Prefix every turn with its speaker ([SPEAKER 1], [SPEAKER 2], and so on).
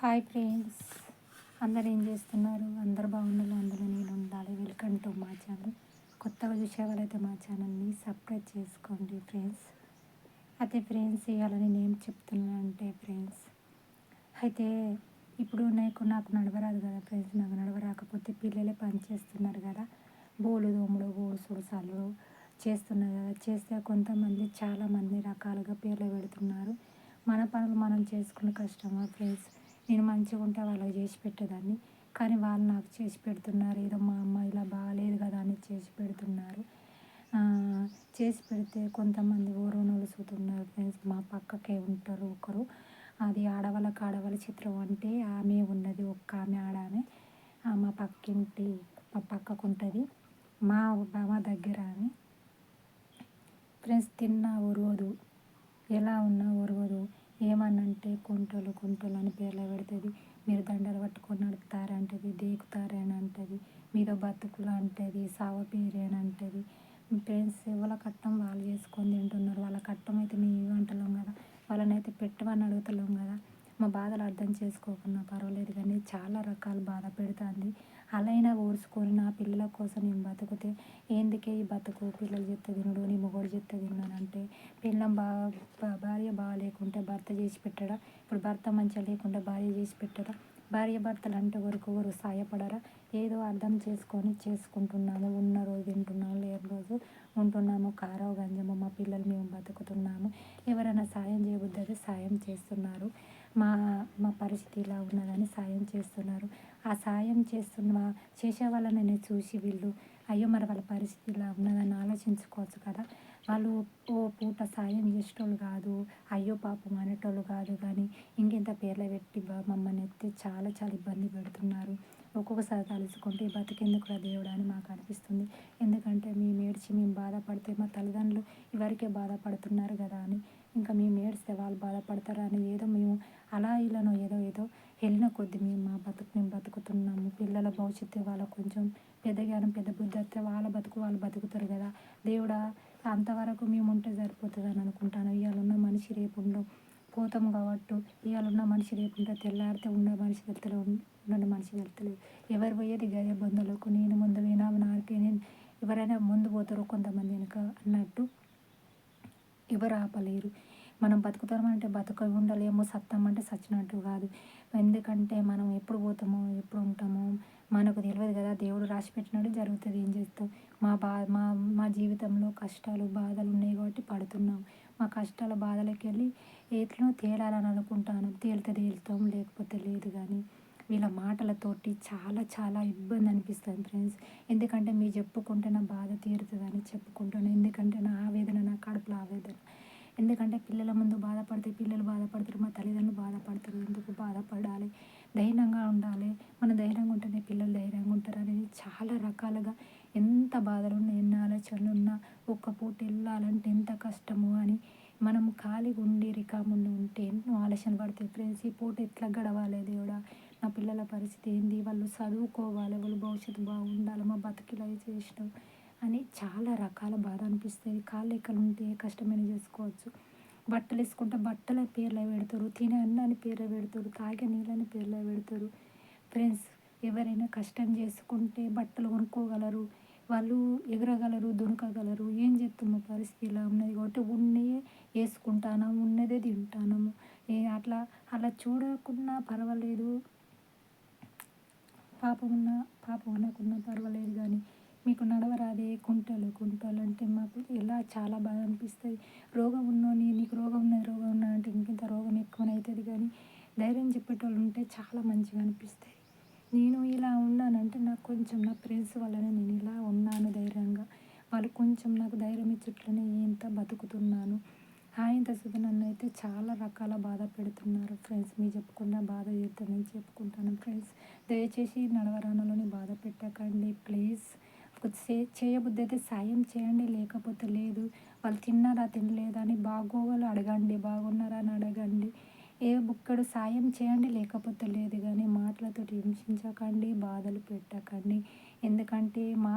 [SPEAKER 1] Hi friends అందరు ఏం చేస్తున్నారు? అందరు బాగున్నారు? అందులో నేను ఉండాలి. వెల్కమ్ టు మా ఛానల్ కొత్తగా చూసే వాళ్ళైతే మా ఛానల్ని సబ్స్క్రైబ్ చేసుకోండి ఫ్రెండ్స్ అయితే ఫ్రెండ్స్ ఇవాళ నేను ఏం చెప్తున్నాను అంటే ఫ్రెండ్స్ అయితే ఇప్పుడు నాకు నాకు నడవరాదు కదా ఫ్రెండ్స్ నాకు నడవరాకపోతే పిల్లలే పని చేస్తున్నారు కదా. బోలు దోముడు ఊడుసుడు చల్లుడు చేస్తున్నారు కదా. చేస్తే కొంతమంది చాలామంది రకాలుగా పేర్లు పెడుతున్నారు. మన పనులు మనం చేసుకునే కష్టమా ఫ్రెండ్స్ నేను మంచిగా ఉంటే వాళ్ళకి చేసి పెట్టేదాన్ని. కానీ వాళ్ళు నాకు చేసి పెడుతున్నారు. ఏదో మా అమ్మ ఇలా బాగాలేదు కదా అని చేసి పెడుతున్నారు. చేసి పెడితే కొంతమంది ఊరు నలుసుతున్నారు ఫ్రెండ్స్. మా పక్కకే ఉంటారు ఒకరు. అది ఆడవాళ్ళకి ఆడవాళ్ళ చిత్రం అంటే ఆమె ఉన్నది ఒక్క ఆమె ఆడామె. మా పక్కింటి మా పక్కకు ఉంటుంది. మా మా దగ్గర అని ఫ్రెండ్స్ తిన్నా ఒరవదు. ఎలా ఉన్నా ఒరవదు. ఏమనంటే కుంటలు కుంటలు అని పేర్లు పెడుతుంది. మీరు దండలు పట్టుకొని నడుపుతారంటది దేకుతారని అంటది మీద బతుకులు అంటది సావ పేరు అని అంటది ఫ్రెండ్స్ ఎవరి కట్టం వాళ్ళు చేసుకొని తింటున్నారు. వాళ్ళ కట్టం అయితే మేము అంటలేం కదా. వాళ్ళని అయితే పెట్టమని అడుగుతలేం కదా. మా బాధలు అర్థం చేసుకోకుండా పర్వాలేదు కానీ చాలా రకాల బాధ పెడుతుంది. అయినా ఓర్చుకొని నా పిల్లల కోసం నేను బతుకుతే ఎందుకే ఈ బతుకు? పిల్లలు చెప్తే తినడు నీ మొగడు చెత్త తిన్నానంటే పిల్లం బా భార్య బాగా లేకుంటే భర్త చేసి పెట్టడా? ఇప్పుడు భర్త మంచిగా లేకుంటే భార్య చేసి పెట్టడా? భార్యాభర్తలు అంటే వరకు ఎవరు సాయపడరా? ఏదో అర్థం చేసుకొని చేసుకుంటున్నాము. ఉన్న రోజు తింటున్నాము. లేని రోజు ఉంటున్నాము. కారో గంజము. మా పిల్లలు మేము బతుకుతున్నాము. ఎవరైనా సాయం చేయబుద్ది సాయం చేస్తున్నారు. మా మా పరిస్థితి ఇలా ఉన్నదని సాయం చేస్తున్నారు. ఆ సాయం చేస్తున్న చేసే వాళ్ళని చూసి వీళ్ళు అయ్యో మరి వాళ్ళ పరిస్థితి ఇలా ఉన్నదని ఆలోచించుకోవచ్చు కదా. వాళ్ళు ఓ పూట సాయం చేసేటోళ్ళు కాదు అయ్యో పాపం అనేటోళ్ళు కాదు కానీ ఇంకెంత పేర్లు పెట్టి మమ్మల్ని ఎత్తి చాలా చాలా ఇబ్బంది పెడుతున్నారు. ఒక్కొక్కసారి తలుచుకుంటే బతికెందుకు దేవుడు అని మాకు అనిపిస్తుంది. ఎందుకంటే ఏడ్చి మేము బాధపడితే మా తల్లిదండ్రులు ఎవరికే బాధపడుతున్నారు కదా అని. ఇంకా మేము ఏడిస్తే వాళ్ళు బాధపడతారు అని ఏదో మేము అలా ఇలానో ఏదో ఏదో వెళ్ళిన కొద్దీ మేము మా బతుకు మేము బతుకుతున్నాము. పిల్లల భవిష్యత్తు వాళ్ళ కొంచెం పెద్దగానం పెద్ద బుద్ధి వస్తే వాళ్ళ బతుకు వాళ్ళు బతుకుతారు కదా. దేవుడా అంతవరకు మేము ఉంటే సరిపోతుంది అని అనుకుంటాను. ఇవాళ ఉన్న మనిషి రేపు ఉండవు పోతాం కాబట్టి ఇవాళ ఉన్న మనిషి రేపు ఉంటే తెల్లారితే ఉన్న మనిషి వెళ్తలేదు ఉన్న మనిషి వెళ్తలేదు. ఎవరు పోయేది గదే బంధువులకు. నేను ముందు వినా నాకే నేను ఎవరైనా ముందు పోతారు కొంతమంది వెనుక అన్నట్టు ఎవరు ఆపలేరు. మనం బతుకుతామంటే బతుక ఉండలేమో సత్తామంటే సచ్చినట్టు కాదు. ఎందుకంటే మనం ఎప్పుడు పోతామో ఎప్పుడు ఉంటామో మనకు తెలియదు కదా దేవుడు రాసి పెట్టినట్టు జరుగుతుంది ఏం చేస్తాం. మా బా మా మా జీవితంలో కష్టాలు బాధలు ఉన్నాయి కాబట్టి పడుతున్నాం. మా కష్టాల బాధలకి వెళ్ళి ఎట్లనో తేలాలని అనుకుంటాను. తేలితే తేలుతాం లేకపోతే లేదు కానీ. వీళ్ళ మాటలతోటి చాలా చాలా ఇబ్బంది అనిపిస్తుంది ఫ్రెండ్స్. ఎందుకంటే మీరు చెప్పుకుంటే నా బాధ తీరుతుందని చెప్పుకుంటాను. ఎందుకంటే నా ఆవేదన నా కడుపులో ఆవేదన. ఎందుకంటే పిల్లల ముందు బాధపడితే పిల్లలు బాధపడతారు మా తల్లిదండ్రులు బాధపడతారు. ఎందుకు బాధపడాలి? ధైర్యంగా ఉండాలి. మన ధైర్యంగా ఉంటేనే పిల్లలు ధైర్యంగా ఉంటారు అనేది చాలా రకాలుగా ఎంత బాధలున్నా ఎన్ని ఆలోచనలు ఉన్నా ఒక్క పూట వెళ్ళాలంటే ఎంత కష్టము అని మనం ఖాళీగా ఉండి రికాముండి ఉంటే ఎన్నో ఆలోచన పడతాయి ఫ్రెండ్స్. ఈ పూట ఎట్లా గడవాలి దేవుడా? నా పిల్లల పరిస్థితి ఏంది? వాళ్ళు చదువుకోవాలి వాళ్ళు భవిష్యత్తు బాగుండాలి మా బతికిలా చేసినాం అని చాలా రకాల బాధ అనిపిస్తుంది. కాళ్ళు ఎక్కలు ఉంటే కష్టమైన చేసుకోవచ్చు. బట్టలు వేసుకుంటే బట్టల పేర్లు పెడతారు. తినే అన్నాన్ని పేర్లు పెడతారు. తాగే నీళ్ళని పేర్లు పెడతారు. ఫ్రెండ్స్ ఎవరైనా కష్టం చేసుకుంటే బట్టలు కొనుక్కోగలరు. వాళ్ళు ఎగరగలరు దొరకగలరు ఏం చెప్తాము పరిస్థితి ఇలా ఉన్నది కాబట్టి ఉన్నయే వేసుకుంటాను ఉన్నదే తింటాను అట్లా అలా చూడకుండా పర్వాలేదు. పాపం ఉన్న పాపం అనకున్నా పర్వాలేదు కానీ మీకు నడవరాదే కుంటలు. కుంటలు అంటే మాకు ఎలా చాలా బాధ అనిపిస్తుంది. రోగం ఉన్నోని నీకు రోగం ఉన్నది రోగం ఉన్నా అంటే ఇంకింత రోగం ఎక్కువనవుతుంది కానీ ధైర్యం చెప్పేటోళ్ళు ఉంటే చాలా మంచిగా అనిపిస్తుంది. నేను ఇలా ఉన్నానంటే నాకు కొంచెం నా ఫ్రెండ్స్ వల్లనే నేను ఇలా ఉన్నాను ధైర్యంగా. వాళ్ళు కొంచెం నాకు ధైర్యం ఇచ్చట్లనే ఎంత బతుకుతున్నాను. ఆయన సుధ నన్ను అయితే చాలా రకాల బాధ పెడుతున్నారు ఫ్రెండ్స్. మీ చెప్పుకున్న బాధ చేద్దామని చెప్పుకుంటాను ఫ్రెండ్స్. దయచేసి నడవరానలోని బాధ పెట్టకండి ప్లీజ్. చేయబుద్ధి అయితే సాయం చేయండి లేకపోతే లేదు. వాళ్ళు తిన్నారా తినలేదా అని బాగోగలు అడగండి బాగున్నారా అని అడగండి. ఏ బుక్కడు సాయం చేయండి లేకపోతే లేదు. కానీ మాటలతో హింసించకండి బాధలు పెట్టకండి. ఎందుకంటే మా